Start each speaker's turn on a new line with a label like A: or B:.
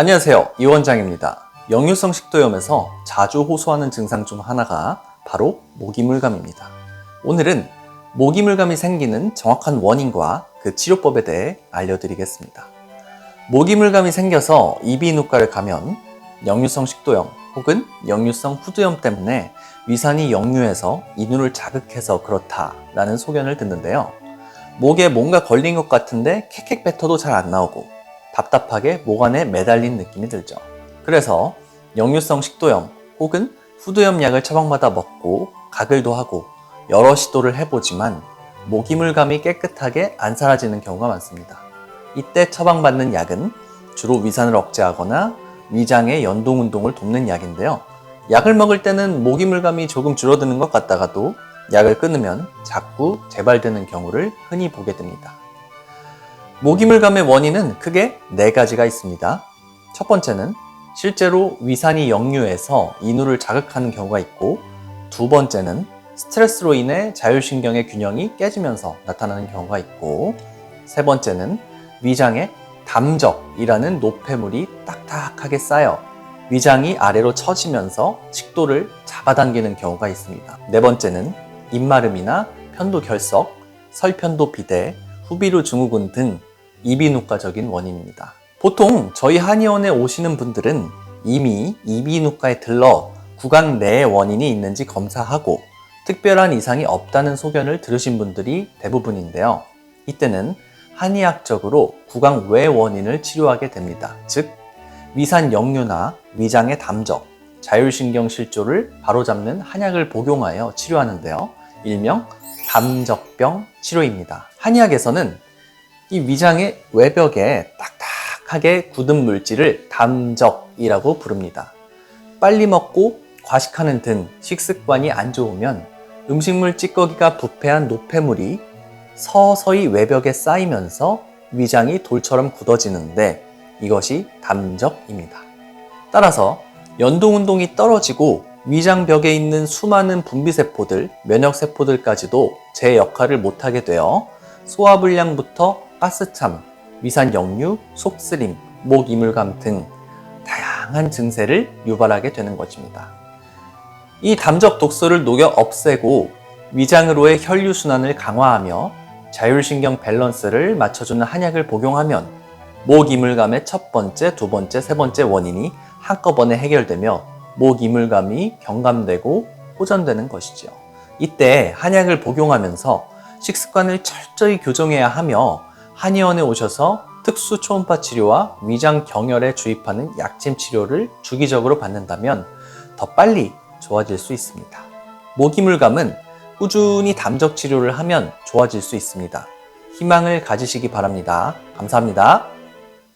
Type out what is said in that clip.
A: 안녕하세요. 이 원장입니다. 역류성 식도염에서 자주 호소하는 증상 중 하나가 바로 모기물감입니다. 오늘은 모기물감이 생기는 정확한 원인과 그 치료법에 대해 알려드리겠습니다. 모기물감이 생겨서 이비인후과를 가면 역류성 식도염 혹은 역류성 후두염 때문에 위산이 역류해서 인후를 자극해서 그렇다라는 소견을 듣는데요. 목에 뭔가 걸린 것 같은데 캑캑 뱉어도 잘 안 나오고 답답하게 목 안에 매달린 느낌이 들죠. 그래서 역류성 식도염 혹은 후두염 약을 처방받아 먹고 가글도 하고 여러 시도를 해보지만 모기물감이 깨끗하게 안 사라지는 경우가 많습니다. 이때 처방받는 약은 주로 위산을 억제하거나 위장의 연동 운동을 돕는 약인데요. 약을 먹을 때는 모기물감이 조금 줄어드는 것 같다가도 약을 끊으면 자꾸 재발되는 경우를 흔히 보게 됩니다. 모기물감의 원인은 크게 네 가지가 있습니다. 첫 번째는 실제로 위산이 역류해서 인후를 자극하는 경우가 있고, 두 번째는 스트레스로 인해 자율신경의 균형이 깨지면서 나타나는 경우가 있고, 세 번째는 위장에 담적이라는 노폐물이 딱딱하게 쌓여 위장이 아래로 처지면서 식도를 잡아당기는 경우가 있습니다. 네 번째는 입마름이나 편도 결석, 설편도 비대, 후비루 증후군 등 이비인후과적인 원인입니다. 보통 저희 한의원에 오시는 분들은 이미 이비인후과에 들러 구강 내에 원인이 있는지 검사하고 특별한 이상이 없다는 소견을 들으신 분들이 대부분인데요. 이때는 한의학적으로 구강 외 원인을 치료하게 됩니다. 즉, 위산 역류나 위장의 담적, 자율신경 실조를 바로잡는 한약을 복용하여 치료하는데요. 일명 담적병 치료입니다. 한의학에서는 이 위장의 외벽에 딱딱하게 굳은 물질을 담적이라고 부릅니다. 빨리 먹고 과식하는 등 식습관이 안 좋으면 음식물 찌꺼기가 부패한 노폐물이 서서히 외벽에 쌓이면서 위장이 돌처럼 굳어지는데 이것이 담적입니다. 따라서 연동 운동이 떨어지고 위장벽에 있는 수많은 분비세포들, 면역세포들까지도 제 역할을 못하게 되어 소화불량부터 가스참, 위산 역류, 속쓰림, 목 이물감 등 다양한 증세를 유발하게 되는 것입니다. 이 담적 독소를 녹여 없애고 위장으로의 혈류 순환을 강화하며 자율신경 밸런스를 맞춰주는 한약을 복용하면 목 이물감의 첫 번째, 두 번째, 세 번째 원인이 한꺼번에 해결되며 목 이물감이 경감되고 호전되는 것이죠. 이때 한약을 복용하면서 식습관을 철저히 교정해야 하며 한의원에 오셔서 특수 초음파 치료와 위장 경혈에 주입하는 약침 치료를 주기적으로 받는다면 더 빨리 좋아질 수 있습니다. 모기물감은 꾸준히 담적 치료를 하면 좋아질 수 있습니다. 희망을 가지시기 바랍니다. 감사합니다.